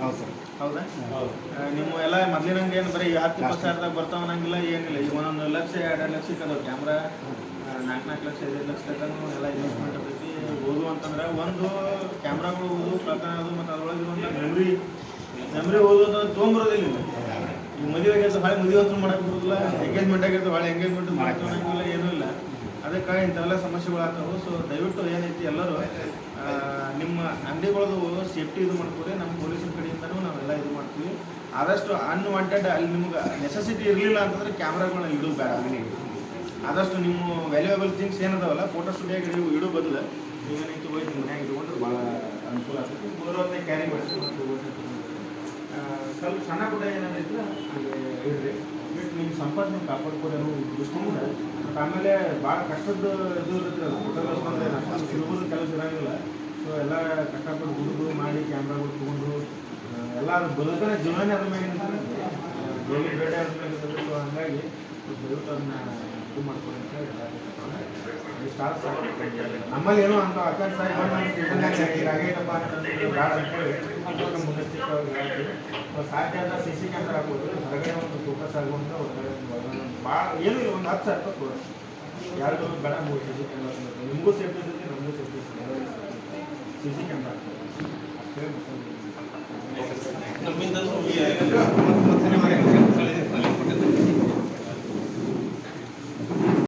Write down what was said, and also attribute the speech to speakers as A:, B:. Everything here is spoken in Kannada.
A: ಹೌದಾ ಆ, ನಿಮ್ಮ ಎಲ್ಲ ಮೊದಲಿನಂಗೆ ಏನು ಬರೀ ಹತ್ತು ಇಪ್ಪತ್ತು ಸಾವಿರದಾಗ ಬರ್ತಾವ ಅನ್ನಂಗಿಲ್ಲ ಏನಿಲ್ಲ. ಈಗ ಒಂದೊಂದು ಲಕ್ಷ ಎರಡು ಎರಡು ಲಕ್ಷಕ್ಕೆ ಅದಾವ ಕ್ಯಾಮ್ರಾ ನಾಲ್ಕು ನಾಲ್ಕು ಲಕ್ಷ ಐದೈದು ಲಕ್ಷ ತನಕ ಎಲ್ಲ ಇನ್ವೆಸ್ಟ್ಮೆಂಟ್ ಇರ್ತೈತಿ ಓದು ಅಂತಂದ್ರೆ ಒಂದು ಕ್ಯಾಮ್ರಾಗಳು ಓದು ಅದು ಮತ್ತು ಅದ್ರೊಳಗೆ ಒಂದು ಮೆಮ್ರಿ ಮೆಮ್ರಿ ಓದು ಅಂತ ತೊಗೊಂಬರೋದಿಲ್ಲ ಈಗ. ಈಗ ಮದುವೆ ಆಗಿರ್ತ ಭಾಳ ಮದುವೆ ಅಂತೂ ಮಾಡಕ್ಕೆ ಬರೋದಿಲ್ಲ ಎಂಗೇಜ್ಮೆಂಟ್ ಆಗಿರ್ತದೆ ಭಾಳ ಎಂಗೇಜ್ಮೆಂಟ್ ಮಾಡ್ಕೊಳಂಗಿಲ್ಲ ಏನೂ ಇಲ್ಲ. ಅದಕ್ಕೆ ಇಂಥವೆಲ್ಲ ಸಮಸ್ಯೆಗಳು ಆಗ್ತಾವೆ. ಸೊ ದಯವಿಟ್ಟು ಏನೈತಿ ಎಲ್ಲರೂ ನಿಮ್ಮ ಅಂಗಡಿಗಳದು ಸೇಫ್ಟಿ ಇದು ಮಾಡ್ಕೊಡಿ ನಮ್ಮ ಪೊಲೀಸರ ಆದಷ್ಟು ಅನ್ವಾಂಟೆಡ್ ಅಲ್ಲಿ ನಿಮ್ಗೆ ನೆಸೆಸಿಟಿ ಇರಲಿಲ್ಲ ಅಂತಂದ್ರೆ ಕ್ಯಾಮ್ರಾಗಳನ್ನ ಇಡೋ ಬೇಡ. ಆದಷ್ಟು ನಿಮ್ಮ ವ್ಯಾಲ್ಯೂಯಬಲ್ ಥಿಂಗ್ಸ್ ಏನದಾವಲ್ಲ ಫೋಟೋ ಸ್ಟುಡಿಯೋಗೆ ನೀವು ಇಡೋ ಬದಲು. ನೀವೇನೈತು ಹೋಗಿ ನಿಮ್ಮ ಮನ್ಯಾಗ ಇಟ್ಕೊಂಡ್ರೆ ಭಾಳ ಅನುಕೂಲ ಆಗ್ತೈತಿ ಮೂರವತ್ತೆ ಕ್ಯಾರಿ. ಆ, ಸ್ವಲ್ಪ ಸಣ್ಣ ಪುಟ್ಟ ಏನಾದ್ರು ಇಡ್ರಿ. ಬಿಟ್ಟು ನಿಮ್ಮ ಸಂಪತ್ತು ಕಾಪಾಡ್ಕೊಡಿ ಅನ್ನೋ ದೃಷ್ಟಿಯಿಂದ. ಮತ್ತು ಆಮೇಲೆ ಭಾಳ ಕಷ್ಟದ ಇದು ಇರುತ್ತೆ ಫೋಟೋಗ್ರಾಫ್ ಅಂದರೆ ಕೆಲಸ ಇರೋಂಗಿಲ್ಲ ಸೊ ಎಲ್ಲ ಕಷ್ಟಪಟ್ಟು ಹುಡುಗರು ಮಾಡಿ ಕ್ಯಾಮ್ರಾಗಳು ತೊಗೊಂಡು ಎಲ್ಲ ಜೀವನ ಅದ್ರ ಮೇಲೆ ಬೇರೆ ಬೇಡ ಅದ್ರ ಮೇಲೆ ಬದುಕು ಹಂಗಾಗಿ ದಯವಿಟ್ಟು ಅದನ್ನ ಇದು ಮಾಡ್ಕೊಡಿ ಅಂತ ನಮ್ಮಲ್ಲಿ ಏನೋ ಅಂತ ಅಕ್ಕನ ಸಾಯಿ ಆಗೈತಪ್ಪ ಅಂತಂದ್ರೆ ಸೊ ಸಾಧ್ಯ ಆದ ಸಿ ಸಿ ಕ್ಯಾಮ್ರಾ ಹಾಕ್ಬೋದು, ಹೊರಗಡೆ ಒಂದು ಫೋಕಸ್ ಆಗುವಂಥ ಹೊರಗಡೆ ಭಾಳ ಏನು ಒಂದು ಹತ್ತು ಸಾವಿರ ರೂಪಾಯಿ ಎರಡು ಬೇಡ ಮೂರು ಸಿ ಸಿ ಕ್ಯಾಮ್ರಾ ನಿಮಗೂ safety safety C C camera
B: comida.